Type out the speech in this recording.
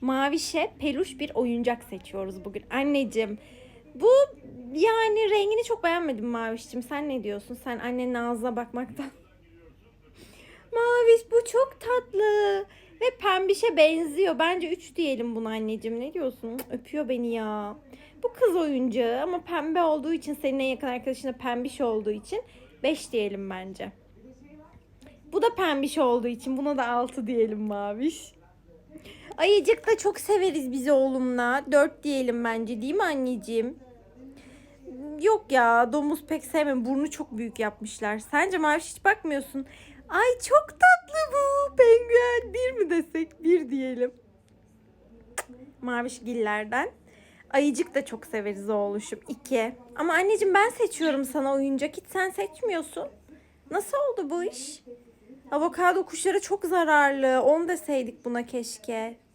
Mavişe peluş bir oyuncak seçiyoruz bugün. Anneciğim bu yani rengini çok beğenmedim Maviş'cim. Sen ne diyorsun? Sen annenin ağzına bakmaktan. Maviş bu çok tatlı. Ve pembişe benziyor. Bence 3 diyelim buna anneciğim. Ne diyorsun? Öpüyor beni ya. Bu kız oyuncağı ama pembe olduğu için senin en yakın arkadaşın da pembiş olduğu için 5 diyelim bence. Bu da pembiş olduğu için buna da 6 diyelim Maviş. Ayıcık da çok severiz biz oğlumla. 4 diyelim bence değil mi anneciğim? Yok ya domuz pek sevmem. Burnu çok büyük yapmışlar. Sence Maviş hiç bakmıyorsun. Ay çok tatlı bu. Penguen. Bir mi desek? Bir diyelim. Maviş gillerden. Ayıcık da çok severiz oğluşum. İki. Ama anneciğim ben seçiyorum sana oyuncak. Hiç sen seçmiyorsun. Nasıl oldu bu iş? Avokado kuşları çok zararlı. Onu deseydik buna keşke.